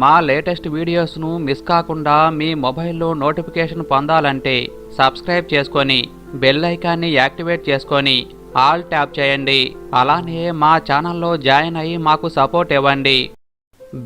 మా latest వీడియోస్ను miss కాకుండా మీ మొబైల్లో నోటిఫికేషన్ పొందాలంటే సబ్స్క్రైబ్ చేసుకొని బెల్ ఐకాన్ని యాక్టివేట్ చేసుకొని ఆల్ ట్యాప్ చేయండి. అలానే మా ఛానల్లో జాయిన్ అయ్యి మాకు సపోర్ట్ ఇవ్వండి.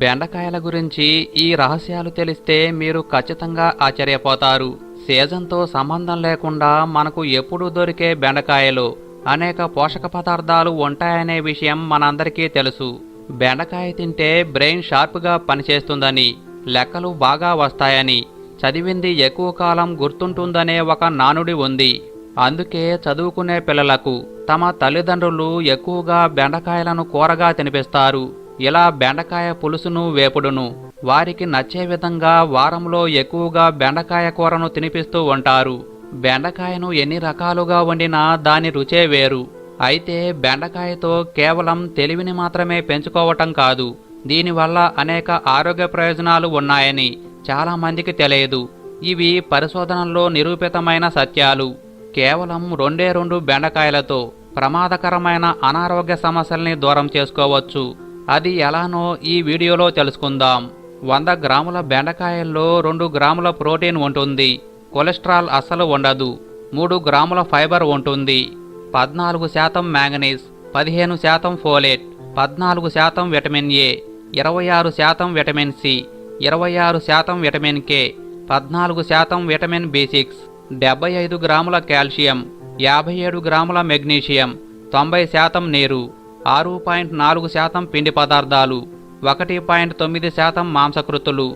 బెండకాయల గురించి ఈ రహస్యాలు తెలిస్తే మీరు ఖచ్చితంగా ఆశ్చర్యపోతారు. సీజన్తో సంబంధం లేకుండా మనకు ఎప్పుడు దొరికే బెండకాయలు అనేక పోషక పదార్థాలు ఉంటాయనే విషయం మనందరికీ తెలుసు. బెండకాయ తింటే బ్రెయిన్ షార్ప్గా పనిచేస్తుందని లెక్కలు బాగా వస్తాయని చదివింది ఎక్కువ కాలం గుర్తుంటుందనే ఒక నానుడి ఉంది. అందుకే చదువుకునే పిల్లలకు తమ తల్లిదండ్రులు ఎక్కువగా బెండకాయలను కూరగా తినిపిస్తారు. ఇలా బెండకాయ పులుసును వేపుడును వారికి నచ్చే విధంగా వారంలో ఎక్కువగా బెండకాయ కూరను తినిపిస్తూ ఉంటారు. బెండకాయను ఎన్ని రకాలుగా వండినా దాని రుచే వేరు. అయితే బెండకాయతో కేవలం తెలివిని మాత్రమే పెంచుకోవటం కాదు దీనివల్ల అనేక ఆరోగ్య ప్రయోజనాలు ఉన్నాయని చాలా మందికి తెలియదు. ఇవి పరిశోధనల్లో నిరూపితమైన సత్యాలు. కేవలం రెండే రెండు బెండకాయలతో ప్రమాదకరమైన అనారోగ్య సమస్యల్ని దూరం చేసుకోవచ్చు. అది ఎలానో ఈ వీడియోలో తెలుసుకుందాం. వంద గ్రాముల బెండకాయల్లో రెండు గ్రాముల ప్రోటీన్ ఉంటుంది. కొలెస్ట్రాల్ అస్సలు ఉండదు. మూడు గ్రాముల ఫైబర్ ఉంటుంది. పద్నాలుగు శాతం మ్యాంగనీస్ పదిహేను శాతం ఫోలేట్ పద్నాలుగు శాతం విటమిన్ ఏ ఇరవై ఆరు శాతం విటమిన్ సి ఇరవై ఆరు శాతం విటమిన్ కే పద్నాలుగు శాతం విటమిన్ బి సిక్స్ డెబ్బై ఐదు గ్రాముల కాల్షియం యాభై ఏడు గ్రాముల మెగ్నీషియం తొంభై శాతం నీరు ఆరు పాయింట్ నాలుగు శాతం పిండి పదార్థాలు ఒకటి పాయింట్ తొమ్మిది శాతం మాంసకృతులు.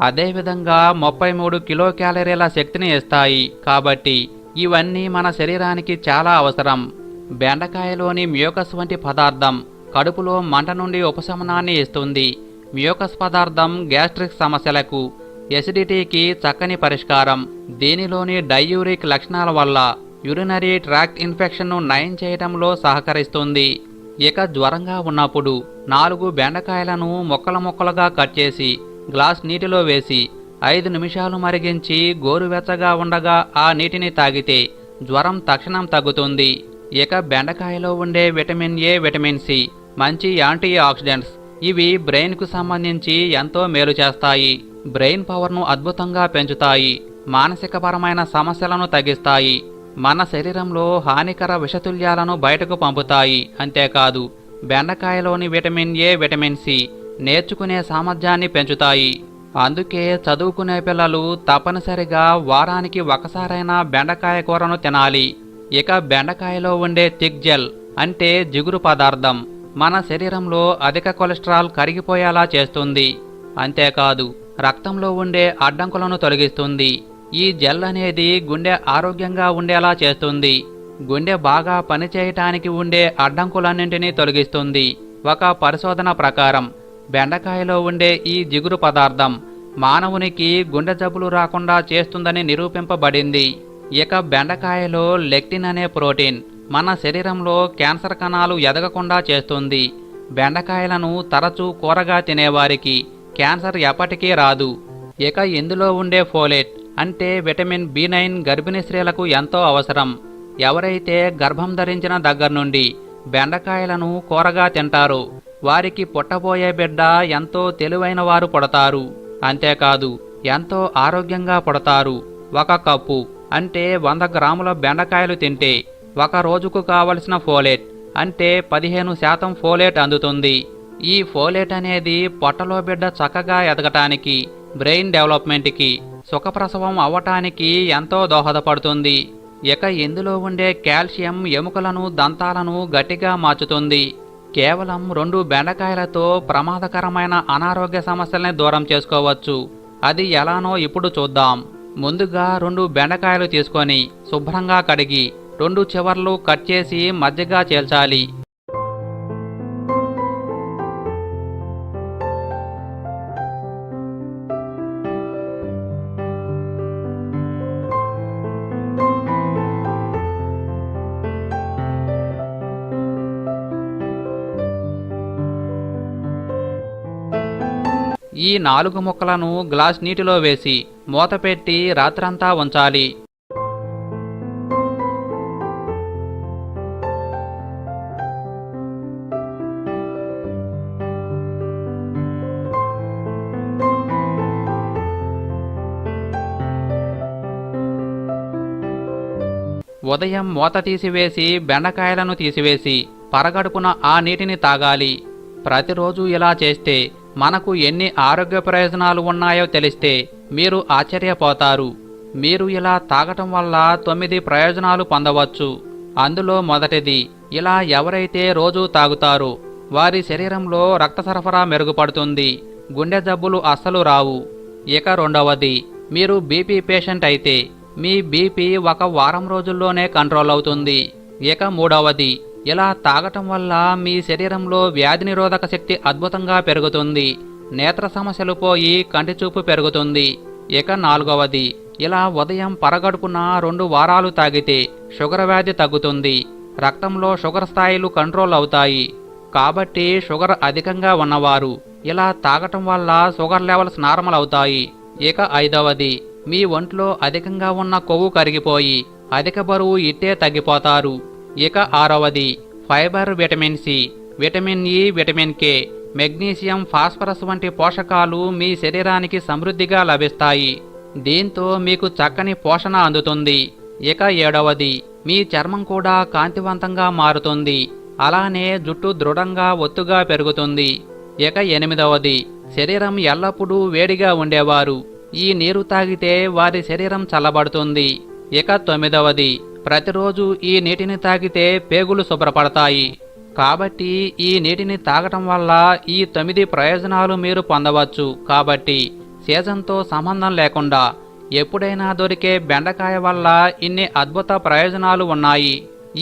అదేవిధంగా ముప్పై మూడు కిలో క్యాలరీల శక్తిని ఇస్తాయి కాబట్టి ఇవన్నీ మన శరీరానికి చాలా అవసరం. బెండకాయలోని మ్యూకస్ వంటి పదార్థం కడుపులో మంట నుండి ఉపశమనాన్ని ఇస్తుంది. మ్యూకస్ పదార్థం గ్యాస్ట్రిక్ సమస్యలకు ఎసిడిటీకి చక్కని పరిష్కారం. దీనిలోని డయూరిక్ లక్షణాల వల్ల యురినరీ ట్రాక్ట్ ఇన్ఫెక్షన్ను నయం చేయడంలో సహకరిస్తుంది. ఇక జ్వరంగా ఉన్నప్పుడు నాలుగు బెండకాయలను ముక్కల ముక్కలుగా కట్ చేసి గ్లాస్ నీటిలో వేసి ఐదు నిమిషాలు మరిగించి గోరువెచ్చగా ఉండగా ఆ నీటిని తాగితే జ్వరం తక్షణం తగ్గుతుంది. ఇక బెండకాయలో ఉండే విటమిన్ ఏ విటమిన్ సి మంచి యాంటీ ఆక్సిడెంట్స్ ఇవి బ్రెయిన్కు సంబంధించి ఎంతో మేలు చేస్తాయి. బ్రెయిన్ పవర్ను అద్భుతంగా పెంచుతాయి. మానసికపరమైన సమస్యలను తగ్గిస్తాయి. మన శరీరంలో హానికర విషతుల్యాలను బయటకు పంపుతాయి. అంతేకాదు బెండకాయలోని విటమిన్ ఏ విటమిన్ సి నేర్చుకునే సామర్థ్యాన్ని పెంచుతాయి. అందుకే చదువుకునే పిల్లలు తప్పనిసరిగా వారానికి ఒకసారైనా బెండకాయ కూరను తినాలి. ఇక బెండకాయలో ఉండే తిగ్జెల్ జెల్ అంటే జిగురు పదార్థం. మన శరీరంలో అధిక కొలెస్ట్రాల్ కరిగిపోయేలా చేస్తుంది. అంతేకాదు రక్తంలో ఉండే అడ్డంకులను తొలగిస్తుంది. ఈ జెల్ అనేది గుండె ఆరోగ్యంగా ఉండేలా చేస్తుంది. గుండె బాగా పనిచేయటానికి ఉండే అడ్డంకులన్నింటినీ తొలగిస్తుంది. ఒక పరిశోధన ప్రకారం బెండకాయలో ఉండే ఈ జిగురు పదార్థం మానవునికి గుండె జబ్బులు రాకుండా చేస్తుందని నిరూపింపబడింది. ఇక బెండకాయలో లెక్టిన్ అనే ప్రోటీన్ మన శరీరంలో క్యాన్సర్ కణాలు ఎదగకుండా చేస్తుంది. బెండకాయలను తరచూ కూరగా తినేవారికి క్యాన్సర్ ఎప్పటికీ రాదు. ఇక ఇందులో ఉండే ఫోలేట్ అంటే విటమిన్ బి నైన్ గర్భిణీ స్త్రీలకు ఎంతో అవసరం. ఎవరైతే గర్భం ధరించిన దగ్గర నుండి బెండకాయలను కూరగా తింటారు వారికి పుట్టబోయే బిడ్డ ఎంతో తెలివైన వారు పుడతారు. అంతేకాదు ఎంతో ఆరోగ్యంగా పుడతారు. ఒక కప్పు అంటే వంద గ్రాముల బెండకాయలు తింటే ఒక రోజుకు కావలసిన ఫోలేట్ అంటే పదిహేను శాతం ఫోలేట్ అందుతుంది. ఈ ఫోలేట్ అనేది పొట్టలో బిడ్డ చక్కగా ఎదగటానికి బ్రెయిన్ డెవలప్మెంట్కి సుఖప్రసవం అవ్వటానికి ఎంతో దోహదపడుతుంది. ఇక ఇందులో ఉండే కాల్షియం ఎముకలను దంతాలను గట్టిగా మార్చుతుంది. కేవలం రెండు బెండకాయలతో ప్రమాదకరమైన అనారోగ్య సమస్యల్ని దూరం చేసుకోవచ్చు. అది ఎలానో ఇప్పుడు చూద్దాం. ముందుగా రెండు బెండకాయలు తీసుకొని శుభ్రంగా కడిగి రెండు చివర్లు కట్ చేసి మజ్జిగా చేల్చాలి. ఈ నాలుగు ముక్కలను గ్లాస్ నీటిలో వేసి మూత పెట్టి రాత్రంతా ఉంచాలి. ఉదయం మూత తీసివేసి బెండకాయలను తీసివేసి పరగడుపున ఆ నీటిని తాగాలి. ప్రతిరోజు ఇలా చేస్తే మనకు ఎన్ని ఆరోగ్య ప్రయోజనాలు ఉన్నాయో తెలిస్తే మీరు ఆశ్చర్యపోతారు. మీరు ఇలా తాగటం వల్ల తొమ్మిది ప్రయోజనాలు పొందవచ్చు. అందులో మొదటిది ఇలా ఎవరైతే రోజు తాగుతారో వారి శరీరంలో రక్త సరఫరా మెరుగుపడుతుంది గుండె జబ్బులు అస్సలు రావు. ఇక రెండవది మీరు బీపీ పేషెంట్ అయితే మీ బీపీ ఒక వారం రోజుల్లోనే కంట్రోల్ అవుతుంది. ఇక మూడవది ఇలా తాగటం వల్ల మీ శరీరంలో వ్యాధి నిరోధక శక్తి అద్భుతంగా పెరుగుతుంది. నేత్ర సమస్యలు పోయి కంటి చూపు పెరుగుతుంది. ఇక నాలుగవది ఇలా ఉదయం పరగడుపున రెండు వారాలు తాగితే షుగర్ వ్యాధి తగ్గుతుంది. రక్తంలో షుగర్ స్థాయిలు కంట్రోల్ అవుతాయి. కాబట్టి షుగర్ అధికంగా ఉన్నవారు ఇలా తాగటం వల్ల షుగర్ లెవెల్స్ నార్మల్ అవుతాయి. ఇక ఐదవది మీ ఒంట్లో అధికంగా ఉన్న కొవ్వు కరిగిపోయి అధిక బరువు ఇట్టే తగ్గిపోతారు. ఇక ఆరవది fibre vitamin C. Vitamin E vitamin K. Magnesium phosphorus వంటి పోషకాలు మీ శరీరానికి సమృద్ధిగా లభిస్తాయి. దీంతో మీకు చక్కని పోషణ అందుతుంది. ఇక ఏడవది మీ చర్మం కూడా కాంతివంతంగా మారుతుంది. అలానే జుట్టు దృఢంగా ఒత్తుగా పెరుగుతుంది. ఇక ఎనిమిదవది శరీరం ఎల్లప్పుడూ వేడిగా ఉండేవారు. ఈ నీరు తాగితే వారి శరీరం చల్లబడుతుంది. ఇక తొమ్మిదవది ప్రతిరోజు ఈ నీటిని తాగితే పేగులు శుభ్రపడతాయి. కాబట్టి ఈ నీటిని తాగటం వల్ల ఈ తొమ్మిది ప్రయోజనాలు మీరు పొందవచ్చు. కాబట్టి సీజన్తో సంబంధం లేకుండా ఎప్పుడైనా దొరికే బెండకాయ వల్ల ఇన్ని అద్భుత ప్రయోజనాలు ఉన్నాయి.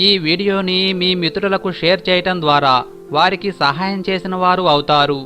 ఈ వీడియోని మీ మిత్రులకు షేర్ చేయటం ద్వారా వారికి సహాయం చేసిన వారు అవుతారు.